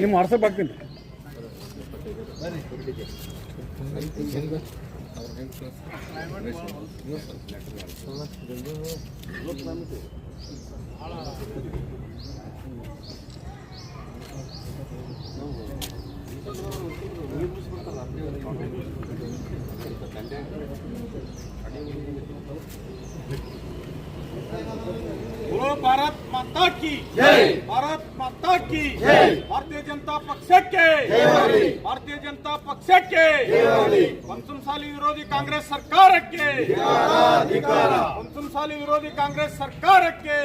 ನಿಮ್ಮ ವಾಟ್ಸಪ್ ಹಾಕ್ತೀನಿ ಅದೇ माता की जय भारत माता की जय भारतीय जनता ಪಕ್ಷಕ್ಕೆ ಭಾರತೀಯ ಜನತಾ ಪಕ್ಷಕ್ಕೆ ಪಂಚಮಸಾಲಿ ವಿರೋಧಿ ಕಾಂಗ್ರೆಸ್ ಸರ್ಕಾರಕ್ಕೆ ಪಂಚಮಸಾಲಿ ವಿರೋಧಿ ಕಾಂಗ್ರೆಸ್ ಸರ್ಕಾರಕ್ಕೆ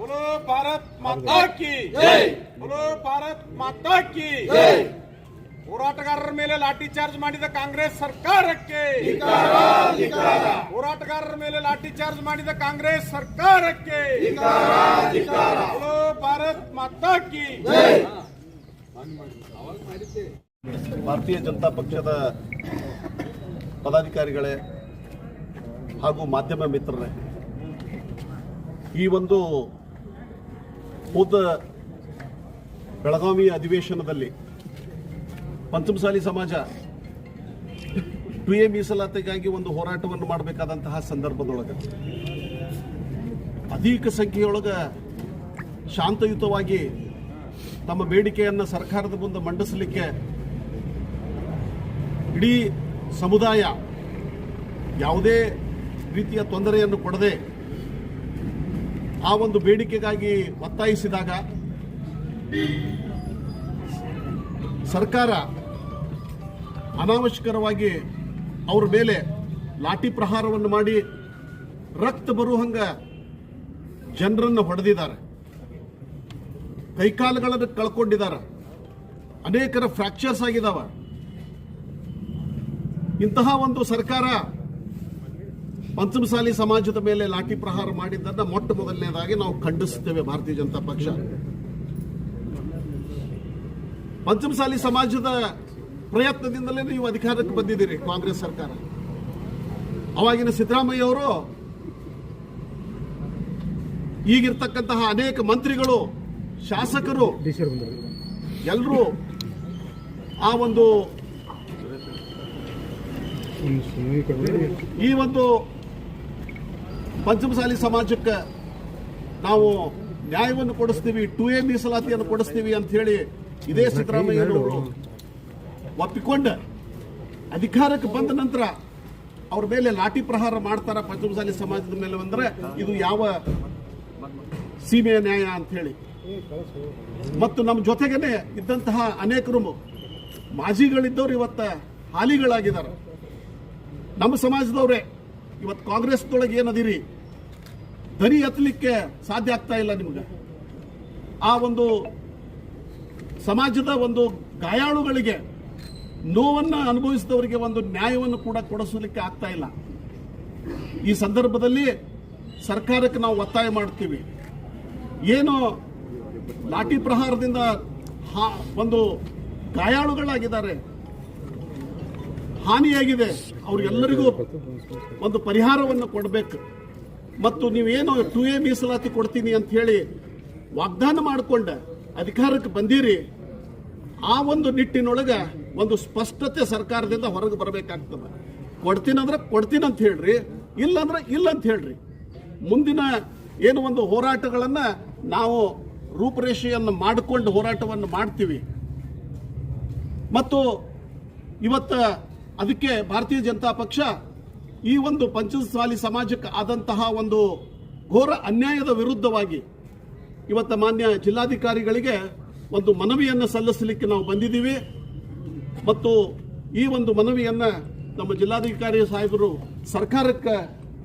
बोलो भारत माता की जय बोलो भारत माता की जय ಹೋರಾಟಗಾರರ ಮೇಲೆ ಲಾಠಿ ಚಾರ್ಜ್ ಮಾಡಿದ ಕಾಂಗ್ರೆಸ್ ಸರ್ಕಾರಕ್ಕೆ. ಹೋರಾಟಗಾರರ ಮೇಲೆ ಲಾಠಿ ಚಾರ್ಜ್ ಮಾಡಿದ ಕಾಂಗ್ರೆಸ್ ಸರ್ಕಾರಕ್ಕೆ. ಮಾತಾಕಿ ಭಾರತೀಯ ಜನತಾ ಪಕ್ಷದ ಪದಾಧಿಕಾರಿಗಳೇ ಹಾಗೂ ಮಾಧ್ಯಮ ಮಿತ್ರರೇ, ಈ ಒಂದು ಹೋದ ಬೆಳಗಾವಿ ಅಧಿವೇಶನದಲ್ಲಿ ಪಂಚಮಸಾಲಿ ಸಮಾಜ ಟು ಎ ಮೀಸಲಾತಿಗಾಗಿ ಒಂದು ಹೋರಾಟವನ್ನು ಮಾಡಬೇಕಾದಂತಹ ಸಂದರ್ಭದೊಳಗೆ, ಅಧಿಕ ಸಂಖ್ಯೆಯೊಳಗ ಶಾಂತಯುತವಾಗಿ ತಮ್ಮ ಬೇಡಿಕೆಯನ್ನು ಸರ್ಕಾರದ ಮುಂದೆ ಮಂಡಿಸಲಿಕ್ಕೆ ಇಡೀ ಸಮುದಾಯ ಯಾವುದೇ ರೀತಿಯ ತೊಂದರೆಯನ್ನು ಕೊಡದೆ ಆ ಒಂದು ಬೇಡಿಕೆಗಾಗಿ ಒತ್ತಾಯಿಸಿದಾಗ ಸರ್ಕಾರ ಅನಾವಶ್ಯಕರವಾಗಿ ಅವ್ರ ಮೇಲೆ ಲಾಠಿ ಪ್ರಹಾರವನ್ನು ಮಾಡಿ ರಕ್ತ ಬರುವಂಗ ಜನರನ್ನು ಹೊಡೆದಿದ್ದಾರೆ. ಕೈಕಾಲುಗಳನ್ನು ಕಳ್ಕೊಂಡಿದ್ದಾರೆ. ಅನೇಕರ ಫ್ರಾಕ್ಚರ್ಸ್ ಆಗಿದಾವ ಇಂತಹ ಒಂದು ಸರ್ಕಾರ ಪಂಚಮಸಾಲಿ ಸಮಾಜದ ಮೇಲೆ ಲಾಠಿ ಪ್ರಹಾರ ಮಾಡಿದ್ದನ್ನು ಮೊಟ್ಟ ಮೊದಲನೇದಾಗಿ ನಾವು ಖಂಡಿಸುತ್ತೇವೆ ಭಾರತೀಯ ಜನತಾ ಪಕ್ಷ. ಪಂಚಮಸಾಲಿ ಸಮಾಜದ ಪ್ರಯತ್ನದಿಂದಲೇ ನೀವು ಅಧಿಕಾರಕ್ಕೆ ಬಂದಿದ್ದೀರಿ ಕಾಂಗ್ರೆಸ್ ಸರ್ಕಾರ ಅವಾಗಿನ ಸಿದ್ದರಾಮಯ್ಯ ಅವರು ಈಗಿರ್ತಕ್ಕಂತಹ ಅನೇಕ ಮಂತ್ರಿಗಳು, ಶಾಸಕರು ಎಲ್ಲರೂ ಆ ಒಂದು. ಈ ಒಂದು ಪಂಚಮಸಾಲಿ ಸಮಾಜಕ್ಕೆ ನಾವು ನ್ಯಾಯವನ್ನು ಕೊಡಿಸ್ತೀವಿ, ಟು ಎ ಮೀಸಲಾತಿಯನ್ನು ಕೊಡಿಸ್ತೀವಿ ಅಂತ ಹೇಳಿ ಇದೇ ಸಿದ್ದರಾಮಯ್ಯನವರು ಒಪ್ಪಿಕೊಂಡು. ಅಧಿಕಾರಕ್ಕೆ ಬಂದ ನಂತರ ಅವ್ರ ಮೇಲೆ ಲಾಠಿ ಪ್ರಹಾರ ಮಾಡ್ತಾರ ಪಂಚಮಸಾಲಿ ಸಮಾಜದ ಮೇಲೆ ಅಂದ್ರೆ ಇದು ಯಾವ ಸೀಮೆಯ ನ್ಯಾಯ ಅಂತ ಹೇಳಿ. ಮತ್ತು ನಮ್ಮ ಜೊತೆಗೇನೆ ಇದ್ದಂತಹ ಅನೇಕರು ಮಾಜಿಗಳಿದ್ದವ್ರು ಇವತ್ತ ಹಾಲಿಗಳಾಗಿದ್ದಾರೆ. ನಮ್ಮ ಸಮಾಜದವ್ರೆ, ಇವತ್ತು ಕಾಂಗ್ರೆಸ್ದೊಳಗೆ ಏನದಿರಿ? ದನಿ ಎತ್ತಲಿಕ್ಕೆ ಸಾಧ್ಯ ಆಗ್ತಾ ಇಲ್ಲ ನಿಮ್ಗೆ. ಆ ಒಂದು ಸಮಾಜದ ಒಂದು ಗಾಯಾಳುಗಳಿಗೆ ನೋವನ್ನು ಅನುಭವಿಸಿದವರಿಗೆ ಒಂದು ನ್ಯಾಯವನ್ನು ಕೂಡ ಕೊಡಿಸಲಿಕ್ಕೆ ಆಗ್ತಾ ಇಲ್ಲ. ಈ ಸಂದರ್ಭದಲ್ಲಿ ಸರ್ಕಾರಕ್ಕೆ ನಾವು ಒತ್ತಾಯ ಮಾಡ್ತೀವಿ. ಏನು ಲಾಠಿ ಪ್ರಹಾರದಿಂದ ಒಂದು ಗಾಯಾಳುಗಳಾಗಿದ್ದಾರೆ. ಹಾನಿಯಾಗಿದೆ. ಅವ್ರಿಗೆಲ್ಲರಿಗೂ ಒಂದು ಪರಿಹಾರವನ್ನು ಕೊಡಬೇಕು. ಮತ್ತು ನೀವೇನು ಟು ಎ ಮೀಸಲಾತಿ ಕೊಡ್ತೀನಿ ಅಂತ ಹೇಳಿ ವಾಗ್ದಾನ ಮಾಡಿಕೊಂಡ ಅಧಿಕಾರಕ್ಕೆ ಬಂದಿರಿ. ಆ ಒಂದು ನಿಟ್ಟಿನೊಳಗೆ ಒಂದು ಸ್ಪಷ್ಟತೆ ಸರ್ಕಾರದಿಂದ ಹೊರಗೆ ಬರಬೇಕಾಗ್ತದೆ. ಕೊಡ್ತೀನಂದ್ರೆ ಕೊಡ್ತೀನಿ ಅಂತ ಹೇಳ್ರಿ, ಇಲ್ಲಂದ್ರೆ ಇಲ್ಲ ಅಂತ ಹೇಳ್ರಿ. ಮುಂದಿನ ಏನು ಒಂದು ಹೋರಾಟಗಳನ್ನು ನಾವು ರೂಪರೇಷೆಯನ್ನು ಮಾಡಿಕೊಂಡು ಹೋರಾಟವನ್ನು ಮಾಡ್ತೀವಿ. ಮತ್ತು ಇವತ್ತ ಅದಕ್ಕೆ ಭಾರತೀಯ ಜನತಾ ಪಕ್ಷ ಈ ಒಂದು ಪಂಚಸಾಲಿ ಸಮಾಜಕ್ಕೆ ಆದಂತಹ ಒಂದು ಘೋರ ಅನ್ಯಾಯದ ವಿರುದ್ಧವಾಗಿ ಇವತ್ತ ಮಾನ್ಯ ಜಿಲ್ಲಾಧಿಕಾರಿಗಳಿಗೆ ಒಂದು ಮನವಿಯನ್ನು ಸಲ್ಲಿಸಲಿಕ್ಕೆ ನಾವು ಬಂದಿದ್ದೀವಿ. ಮತ್ತು ಈ ಒಂದು ಮನವಿಯನ್ನು ನಮ್ಮ ಜಿಲ್ಲಾಧಿಕಾರಿ ಸಾಹೇಬರು ಸರ್ಕಾರಕ್ಕೆ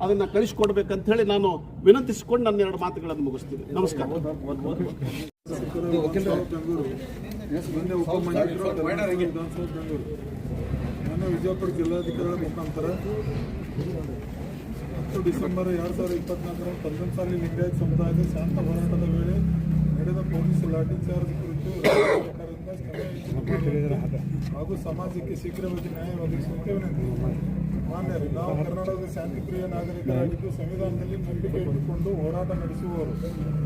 ಅದನ್ನ ಕಳಿಸ್ಕೊಡ್ಬೇಕಂತ ಹೇಳಿ ನಾನು ವಿನಂತಿಸಿಕೊಂಡು ನನ್ನ ಎರಡು ಮಾತುಗಳನ್ನು ಮುಗಿಸ್ತೀನಿ. ನಮಸ್ಕಾರ. ನಾನು ವಿಜಯಪುರ ಜಿಲ್ಲಾಧಿಕಾರಿಗಳ ಮುಖಾಂತರ ಹತ್ತು ಡಿಸೆಂಬರ್ ಎರಡು ಸಾವಿರದ ಇಪ್ಪತ್ನಾಲ್ಕರ ಪಂಚಮಸಾಲಿ ಲಿಂಗಾಯತ ಸಮುದಾಯದ ಶಾಂತ ಹೋರಾಟದ ವೇಳೆ ನಡೆದ ಪೊಲೀಸ್ ಲಾಠಿ ಕುರಿತು ರಾಜ್ಯ ಸರ್ಕಾರದಿಂದ ಕ್ಷಮೆ ಯಾಚನೆ ಮಾಡುವಂತೆ ಹಾಗೂ ಸಮಾಜಕ್ಕೆ ಶೀಘ್ರವಾಗಿ ನ್ಯಾಯ ಒದಗಿಸುವಂತೆ ವಿನಂತಿ. ಮಾನ್ಯರೇ, ನಾವು ಕರ್ನಾಟಕದ ಶಾಂತಿಪ್ರಿಯ ನಾಗರಿಕರಾಗಿದ್ದು ಸಂವಿಧಾನದಲ್ಲಿ ನಂಬಿಕೆ ಇಟ್ಟುಕೊಂಡು ಹೋರಾಟ ನಡೆಸುವವರು.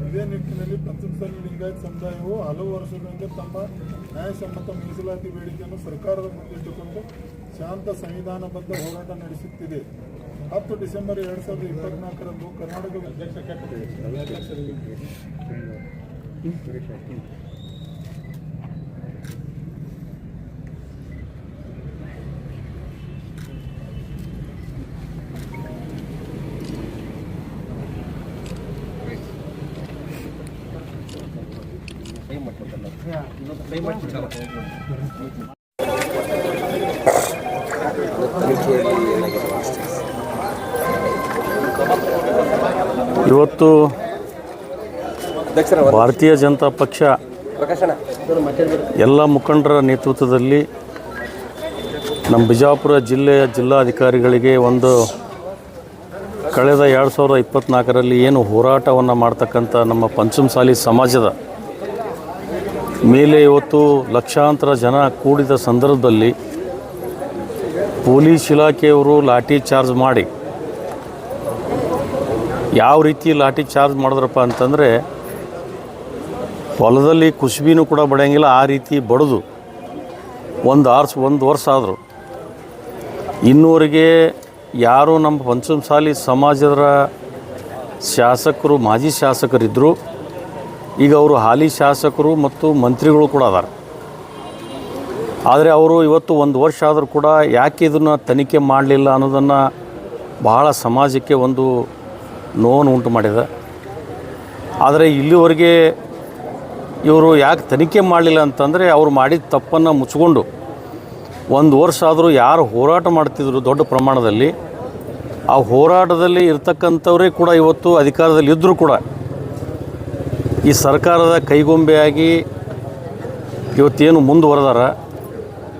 ಇದೇ ನಿಟ್ಟಿನಲ್ಲಿ ಪಂಚಮಸಾಲಿ ಲಿಂಗಾಯತ್ ಸಮುದಾಯವು ಹಲವು ವರ್ಷಗಳಿಂದ ತಮ್ಮ ನ್ಯಾಯಸಮ್ಮತ ಮೀಸಲಾತಿ ಬೇಡಿಕೆಯನ್ನು ಸರ್ಕಾರದ ಮುಂದಿಟ್ಟುಕೊಂಡು ಶಾಂತ ಸಂವಿಧಾನಬದ್ಧ ಹೋರಾಟ ನಡೆಸುತ್ತಿದೆ. ಹತ್ತು ಡಿಸೆಂಬರ್ ಎರಡು ಸಾವಿರದ ಇಪ್ಪತ್ನಾಲ್ಕರಂದು ಕರ್ನಾಟಕ ಇವತ್ತು ಭಾರತೀಯ ಜನತಾ ಪಕ್ಷ ಎಲ್ಲ ಮುಖಂಡರ ನೇತೃತ್ವದಲ್ಲಿ ನಮ್ಮ ಬಿಜಾಪುರ ಜಿಲ್ಲೆಯ ಜಿಲ್ಲಾಧಿಕಾರಿಗಳಿಗೆ ಒಂದು ಕಳೆದ ಎರಡು ಸಾವಿರದ ಇಪ್ಪತ್ತ್ನಾಲ್ಕರಲ್ಲಿ ಏನು ಹೋರಾಟವನ್ನು ಮಾಡ್ತಕ್ಕಂಥ ನಮ್ಮ ಪಂಚಮಸಾಲಿ ಸಮಾಜದ ಮೇಲೆ ಇವತ್ತು ಲಕ್ಷಾಂತರ ಜನ ಕೂಡಿದ ಸಂದರ್ಭದಲ್ಲಿ ಪೊಲೀಸ್ ಇಲಾಖೆಯವರು ಲಾಠಿ ಚಾರ್ಜ್ ಮಾಡಿ. ಯಾವ ರೀತಿ ಲಾಠಿ ಚಾರ್ಜ್ ಮಾಡಿದ್ರಪ್ಪ ಅಂತಂದರೆ, ಹೊಲದಲ್ಲಿ ಕುಸುಬಿನೂ ಕೂಡ ಬಡಿಯಂಗಿಲ್ಲ, ಆ ರೀತಿ ಬಡಿದು ಒಂದು ಆರ್ಸ್, ಒಂದು ವರ್ಷ ಆದರು. ಇನ್ನೂರಿಗೆ ಯಾರು ನಮ್ಮ ಪಂಚಮಸಾಲಿ ಸಮಾಜದ ಶಾಸಕರು, ಮಾಜಿ ಶಾಸಕರಿದ್ದರು ಈಗ ಅವರು ಹಾಲಿ ಶಾಸಕರು ಮತ್ತು ಮಂತ್ರಿಗಳು ಕೂಡ ಅದಾರ. ಆದರೆ ಅವರು ಇವತ್ತು ಒಂದು ವರ್ಷ ಆದರೂ ಕೂಡ ಯಾಕೆ ಇದನ್ನು ತನಿಖೆ ಮಾಡಲಿಲ್ಲ ಅನ್ನೋದನ್ನು ಬಹಳ ಸಮಾಜಕ್ಕೆ ಒಂದು ನೋವನ್ನು ಉಂಟು ಮಾಡಿದೆ. ಆದರೆ ಇಲ್ಲಿವರೆಗೆ ಇವರು ಯಾಕೆ ತನಿಖೆ ಮಾಡಲಿಲ್ಲ ಅಂತಂದರೆ ಅವರು ಮಾಡಿದ ತಪ್ಪನ್ನು ಮುಚ್ಕೊಂಡು ಒಂದು ವರ್ಷ ಆದರೂ ಯಾರು ಹೋರಾಟ ಮಾಡ್ತಿದ್ರು ದೊಡ್ಡ ಪ್ರಮಾಣದಲ್ಲಿ, ಆ ಹೋರಾಟದಲ್ಲಿ ಇರ್ತಕ್ಕಂಥವರೇ ಕೂಡ ಇವತ್ತು ಅಧಿಕಾರದಲ್ಲಿ ಇದ್ದರೂ ಕೂಡ ಈ ಸರ್ಕಾರದ ಕೈಗೊಂಬೆಯಾಗಿ ಇವತ್ತೇನು ಮುಂದುವರೆದಾರ,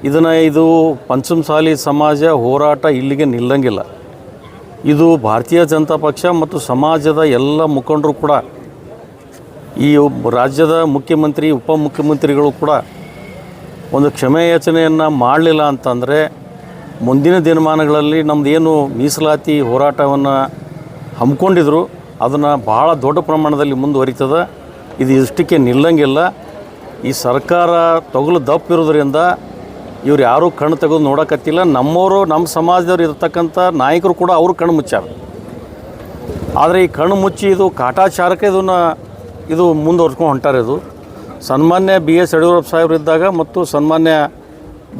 ಇದನ್ನು ಇದು ಪಂಚಮಸಾಲಿ ಸಮಾಜ ಹೋರಾಟ ಇಲ್ಲಿಗೆ ನಿಲ್ಲಂಗಿಲ್ಲ. ಇದು ಭಾರತೀಯ ಜನತಾ ಪಕ್ಷ ಮತ್ತು ಸಮಾಜದ ಎಲ್ಲ ಮುಖಂಡರು ಕೂಡ, ಈ ರಾಜ್ಯದ ಮುಖ್ಯಮಂತ್ರಿ, ಉಪಮುಖ್ಯಮಂತ್ರಿಗಳು ಕೂಡ ಒಂದು ಕ್ಷಮೆಯಾಚನೆಯನ್ನು ಮಾಡಲಿಲ್ಲ ಅಂತಂದರೆ, ಮುಂದಿನ ದಿನಮಾನಗಳಲ್ಲಿ ನಮ್ಮದು ಏನು ಮೀಸಲಾತಿ ಹೋರಾಟವನ್ನು ಹಮ್ಮಿಕೊಂಡಿದ್ರು, ಅದನ್ನು ಭಾಳ ದೊಡ್ಡ ಪ್ರಮಾಣದಲ್ಲಿ ಮುಂದುವರಿತದೆ. ಇದು ಇಷ್ಟಕ್ಕೆ ನಿಲ್ಲಂಗಿಲ್ಲ. ಈ ಸರ್ಕಾರ ತೊಗಲು ದಪ್ಪ ಇರೋದ್ರಿಂದ ಇವ್ರು ಯಾರೂ ಕಣ್ಣು ತೆಗೆದು ನೋಡಕತ್ತಿಲ್ಲ. ನಮ್ಮವರು ನಮ್ಮ ಸಮಾಜದವ್ರು ಇರ್ತಕ್ಕಂಥ ನಾಯಕರು ಕೂಡ ಅವರು ಕಣ್ಣು ಮುಚ್ಚಾರ. ಆದರೆ ಈ ಕಣ್ಣು ಮುಚ್ಚಿ ಇದು ಕಾಟಾಚಾರಕ್ಕೆ ಇದನ್ನು ಇದು ಮುಂದುವರ್ಸ್ಕೊಂಡು ಹೊಂಟಾರೆ ಇದು. ಸನ್ಮಾನ್ಯ ಬಿ ಎಸ್ ಯಡಿಯೂರಪ್ಪ ಸಾಹೇಬ್ರು ಇದ್ದಾಗ ಮತ್ತು ಸನ್ಮಾನ್ಯ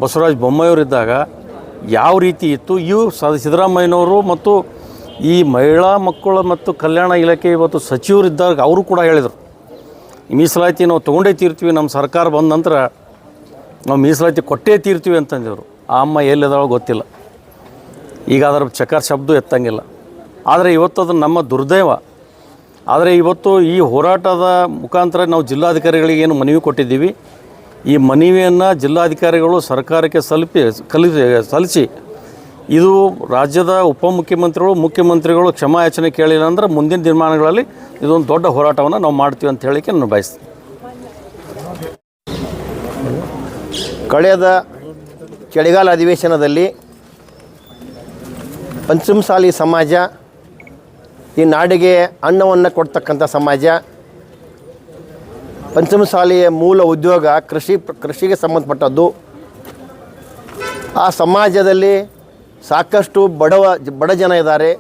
ಬಸವರಾಜ ಬೊಮ್ಮಾಯಿಯವರು ಇದ್ದಾಗ ಯಾವ ರೀತಿ ಇತ್ತು? ಇವು ಸ ಸಿದ್ದರಾಮಯ್ಯನವರು ಮತ್ತು ಈ ಮಹಿಳಾ ಮಕ್ಕಳು ಮತ್ತು ಕಲ್ಯಾಣ ಇಲಾಖೆ ಇವತ್ತು ಸಚಿವರಿದ್ದಾಗ ಅವರು ಕೂಡ ಹೇಳಿದರು. ಮೀಸಲಾತಿ ನಾವು ತೊಗೊಂಡೇ ತೀರ್ತೀವಿ, ನಮ್ಮ ಸರ್ಕಾರ ಬಂದ ನಂತರ ನಾವು ಮೀಸಲಾತಿ ಕೊಟ್ಟೇ ತೀರ್ತೀವಿ ಅಂತಂದಿದ್ರು. ಆ ಅಮ್ಮ ಎಲ್ಲಿದಾಳೋ ಗೊತ್ತಿಲ್ಲ. ಈಗ ಅದರ ಚಕಾರ ಶಬ್ದ ಎತ್ತಂಗಿಲ್ಲ. ಆದರೆ ಇವತ್ತು ಅದು ನಮ್ಮ ದುರ್ದೈವ. ಆದರೆ ಇವತ್ತು ಈ ಹೋರಾಟದ ಮುಖಾಂತರ ನಾವು ಜಿಲ್ಲಾಧಿಕಾರಿಗಳಿಗೆ ಏನು ಮನವಿ ಕೊಟ್ಟಿದ್ದೀವಿ. ಈ ಮನವಿಯನ್ನು ಜಿಲ್ಲಾಧಿಕಾರಿಗಳು ಸರ್ಕಾರಕ್ಕೆ ಸಲ್ಪಿ ಕಲಿಸಿ, ಸಲ್ಲಿಸಿ, ಇದು ರಾಜ್ಯದ ಉಪಮುಖ್ಯಮಂತ್ರಿಗಳು, ಮುಖ್ಯಮಂತ್ರಿಗಳು ಕ್ಷಮಾಯಾಚನೆ ಕೇಳಿಲ್ಲ ಅಂದ್ರೆ ಮುಂದಿನ ದಿನಮಾನಗಳಲ್ಲಿ ಇದೊಂದು ದೊಡ್ಡ ಹೋರಾಟವನ್ನು ನಾವು ಮಾಡ್ತೀವಿ ಅಂತ ಹೇಳಿಕೆ ನಾನು ಬಯಸ್ತೀನಿ. ಕಳೆದ ಚಳಿಗಾಲ ಅಧಿವೇಶನದಲ್ಲಿ ಪಂಚಮಸಾಲಿ ಸಮಾಜ ಈ ನಾಡಿಗೆ ಅನ್ನವನ್ನು ಕೊಡ್ತಕ್ಕಂಥ ಸಮಾಜ ಪಂಚಮಸಾಲಿಯ ಮೂಲ ಉದ್ಯೋಗ ಕೃಷಿ ಕೃಷಿಗೆ ಸಂಬಂಧಪಟ್ಟದ್ದು. ಆ ಸಮಾಜದಲ್ಲಿ ಸಾಕಷ್ಟು ಬಡವ, ಬಡ ಜನ ಇದ್ದಾರೆ.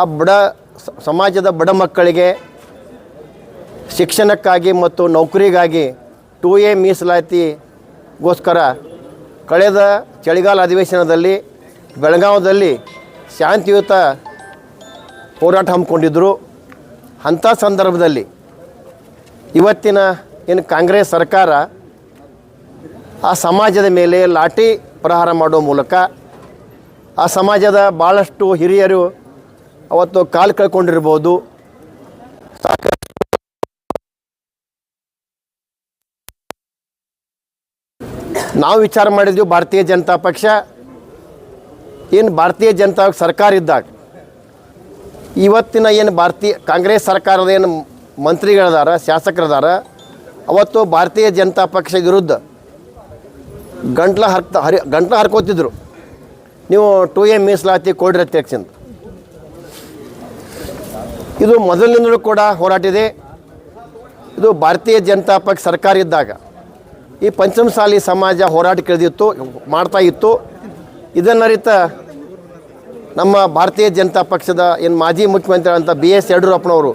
ಆ ಬಡ ಸಮಾಜದ ಬಡ ಮಕ್ಕಳಿಗೆ ಶಿಕ್ಷಣಕ್ಕಾಗಿ ಮತ್ತು ನೌಕರಿಗಾಗಿ ಟು ಎ ಮೀಸಲಾತಿಗೋಸ್ಕರ ಕಳೆದ ಚಳಿಗಾಲ ಅಧಿವೇಶನದಲ್ಲಿ ಬೆಳಗಾವದಲ್ಲಿ ಶಾಂತಿಯುತ ಹೋರಾಟ ಹಮ್ಮಿಕೊಂಡಿದ್ದರು ಅಂಥ ಸಂದರ್ಭದಲ್ಲಿ ಇವತ್ತಿನ ಏನು ಕಾಂಗ್ರೆಸ್ ಸರ್ಕಾರ ಆ ಸಮಾಜದ ಮೇಲೆ ಲಾಠಿ ಪ್ರಹಾರ ಮಾಡುವ ಮೂಲಕ ಆ ಸಮಾಜದ ಭಾಳಷ್ಟು ಹಿರಿಯರು ಅವತ್ತು ಕಾಲು ಕಳ್ಕೊಂಡಿರ್ಬೋದು. ನಾವು ವಿಚಾರ ಮಾಡಿದ್ವಿ, ಭಾರತೀಯ ಜನತಾ ಪಕ್ಷ. ಏನು ಭಾರತೀಯ ಜನತಾ ಸರ್ಕಾರ ಇದ್ದಾಗ, ಇವತ್ತಿನ ಏನು ಭಾರತೀಯ ಕಾಂಗ್ರೆಸ್ ಸರ್ಕಾರದ ಏನು ಮಂತ್ರಿಗಳದಾರ, ಶಾಸಕರದಾರ, ಅವತ್ತು ಭಾರತೀಯ ಜನತಾ ಪಕ್ಷ ವಿರುದ್ಧ ಗಂಟ್ಲ ಹರ್ತ ಹರಿ ಗಂಟ್ಲ ಹರ್ಕೋತಿದ್ರು. ನೀವು ಟು ಎ ಮೀಸಲಾತಿ ಕೊಡ್ರಿ ಅಧ್ಯಕ್ಷಂತ ಇದು ಮೊದಲಿನಿಂದಲೂ ಕೂಡ ಹೋರಾಟ ಇದೆ ಇದು ಭಾರತೀಯ ಜನತಾ ಪಕ್ಷ ಸರ್ಕಾರ ಇದ್ದಾಗ ಈ ಪಂಚಮಸಾಲಿ ಸಮಾಜ ಹೋರಾಟ ಕಳೆದಿತ್ತು, ಮಾಡ್ತಾ ಇತ್ತು. ಇದನ್ನರಿತ ನಮ್ಮ ಭಾರತೀಯ ಜನತಾ ಪಕ್ಷದ ಏನು ಮಾಜಿ ಮುಖ್ಯಮಂತ್ರಿ ಅಂತ ಬಿ ಎಸ್ ಯಡಿಯೂರಪ್ಪನವರು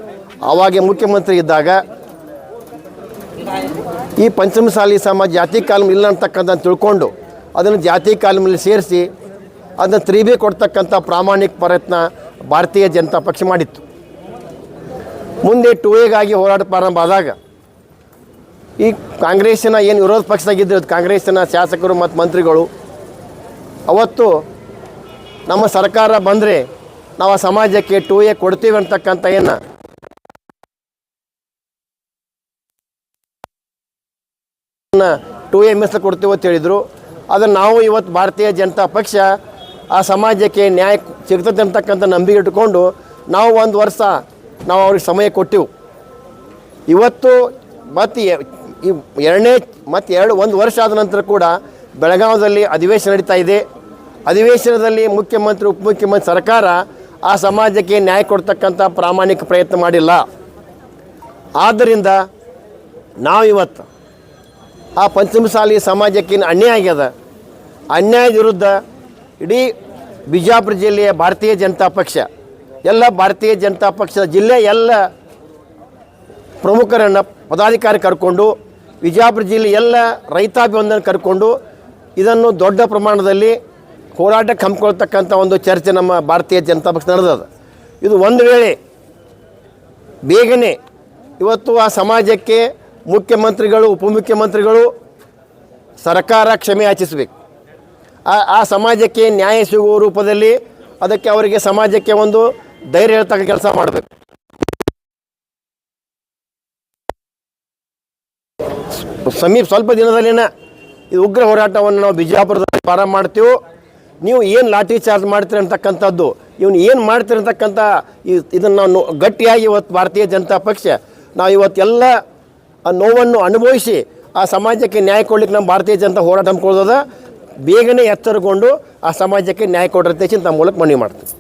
ಆವಾಗ ಮುಖ್ಯಮಂತ್ರಿ ಇದ್ದಾಗ ಈ ಪಂಚಮಸಾಲಿ ಸಮಾಜ ಜಾತಿ ಕಾಲಮ್ ಇಲ್ಲ ಅಂತಕ್ಕಂಥ ತಿಳ್ಕೊಂಡು ಅದನ್ನು ಜಾತಿ ಕಾಲಮಲ್ಲಿ ಸೇರಿಸಿ ಅದನ್ನು ತ್ರಿಬಿ ಕೊಡ್ತಕ್ಕಂಥ ಪ್ರಾಮಾಣಿಕ ಪ್ರಯತ್ನ ಭಾರತೀಯ ಜನತಾ ಪಕ್ಷ ಮಾಡಿತ್ತು. ಮುಂದೆ ಟು ಎಗಾಗಿ ಹೋರಾಟ ಪ್ರಾರಂಭ ಆದಾಗ ಈ ಕಾಂಗ್ರೆಸ್ಸಿನ ಏನು ವಿರೋಧ ಪಕ್ಷದಾಗಿದ್ದರು ಕಾಂಗ್ರೆಸ್ಸಿನ ಶಾಸಕರು ಮತ್ತು ಮಂತ್ರಿಗಳು, ಅವತ್ತು ನಮ್ಮ ಸರ್ಕಾರ ಬಂದರೆ ನಾವು ಆ ಸಮಾಜಕ್ಕೆ ಟು ಎ ಕೊಡ್ತೀವಿ ಅಂತಕ್ಕಂಥ ಏನು ಟು ಎ ಮೀಸಲು ಕೊಡ್ತೀವಿ ಅಂತ ಹೇಳಿದರು. ಅದನ್ನು ನಾವು ಇವತ್ತು ಭಾರತೀಯ ಜನತಾ ಪಕ್ಷ ಆ ಸಮಾಜಕ್ಕೆ ನ್ಯಾಯ ಸಿಗ್ತದೆ ಅಂತಕ್ಕಂಥ ನಂಬಿಕೆ ಇಟ್ಕೊಂಡು ನಾವು ಒಂದು ವರ್ಷ ನಾವು ಅವ್ರಿಗೆ ಸಮಯ ಕೊಟ್ಟೆವು. ಇವತ್ತು ಮತ್ತು ಎರಡನೇ ಮತ್ತು ಎರಡು, ಒಂದು ವರ್ಷ ಆದ ನಂತರ ಕೂಡ ಬೆಳಗಾವದಲ್ಲಿ ಅಧಿವೇಶನ ನಡೀತಾ ಇದೆ. ಅಧಿವೇಶನದಲ್ಲಿ ಮುಖ್ಯಮಂತ್ರಿ ಉಪಮುಖ್ಯಮಂತ್ರಿ ಸರ್ಕಾರ ಆ ಸಮಾಜಕ್ಕೆ ನ್ಯಾಯ ಕೊಡ್ತಕ್ಕಂಥ ಪ್ರಾಮಾಣಿಕ ಪ್ರಯತ್ನ ಮಾಡಿಲ್ಲ. ಆದ್ದರಿಂದ ನಾವಿವತ್ತು ಆ ಪಂಚಮಸಾಲಿ ಸಮಾಜಕ್ಕೆ ಅನ್ಯಾಯ ಆಗ್ಯದ? ಅನ್ಯಾಯದ ವಿರುದ್ಧ ಇಡೀ ಬಿಜಾಪುರ ಜಿಲ್ಲೆಯ ಭಾರತೀಯ ಜನತಾ ಪಕ್ಷ ಎಲ್ಲ ಭಾರತೀಯ ಜನತಾ ಪಕ್ಷದ ಜಿಲ್ಲೆ ಎಲ್ಲ ಪ್ರಮುಖರನ್ನು ಪದಾಧಿಕಾರಿ ಕರ್ಕೊಂಡು, ವಿಜಯಪುರ ಜಿಲ್ಲೆ ಎಲ್ಲ ರೈತಾಭಿವಂದನ ಕರ್ಕೊಂಡು, ಇದನ್ನು ದೊಡ್ಡ ಪ್ರಮಾಣದಲ್ಲಿ ಹೋರಾಟಕ್ಕೆ ಹಮ್ಮಿಕೊಳ್ತಕ್ಕಂಥ ಒಂದು ಚರ್ಚೆ ನಮ್ಮ ಭಾರತೀಯ ಜನತಾ ಪಕ್ಷ ನಡೆದದ ಇದು ಒಂದು ವೇಳೆ ಬೇಗನೆ ಇವತ್ತು ಆ ಸಮಾಜಕ್ಕೆ ಮುಖ್ಯಮಂತ್ರಿಗಳು, ಉಪಮುಖ್ಯಮಂತ್ರಿಗಳು ಸರ್ಕಾರ ಕ್ಷಮೆ ಯಾಚಿಸಬೇಕು. ಆ ಆ ಸಮಾಜಕ್ಕೆ ನ್ಯಾಯ ಸಿಗುವ ರೂಪದಲ್ಲಿ ಅದಕ್ಕೆ ಅವರಿಗೆ ಸಮಾಜಕ್ಕೆ ಒಂದು ಧೈರ್ಯ ಹೇಳ್ತಕ್ಕ ಕೆಲಸ ಮಾಡಬೇಕು. ಸಮೀಪ ಸ್ವಲ್ಪ ದಿನದಲ್ಲಿನ ಇದು ಉಗ್ರ ಹೋರಾಟವನ್ನು ನಾವು ಬಿಜಾಪುರದಲ್ಲಿ ಪ್ರಾರಂಭ ಮಾಡ್ತೀವೋ, ನೀವು ಏನು ಲಾಠಿ ಚಾರ್ಜ್ ಮಾಡ್ತೀರಿ ಅಂತಕ್ಕಂಥದ್ದು, ಇವನು ಏನು ಮಾಡ್ತೀರಿ ಅಂತಕ್ಕಂಥ ಇದನ್ನು ನಾವು ಗಟ್ಟಿಯಾಗಿ ಇವತ್ತು ಭಾರತೀಯ ಜನತಾ ಪಕ್ಷ, ನಾವು ಇವತ್ತೆಲ್ಲ ಆ ನೋವನ್ನು ಅನುಭವಿಸಿ ಆ ಸಮಾಜಕ್ಕೆ ನ್ಯಾಯ ಕೊಡ್ಲಿಕ್ಕೆ ನಮ್ಮ ಭಾರತೀಯ ಜನತಾ ಹೋರಾಟ ಹಮ್ಮಿಕೊಳ್ಳೋದ, ಬೇಗನೆ ಎಚ್ಚರಗೊಂಡು ಆ ಸಮಾಜಕ್ಕೆ ನ್ಯಾಯ ಕೊಡ್ರಿ ಅಂತ ಮೂಲಕ ಮನವಿ ಮಾಡ್ತೀವಿ.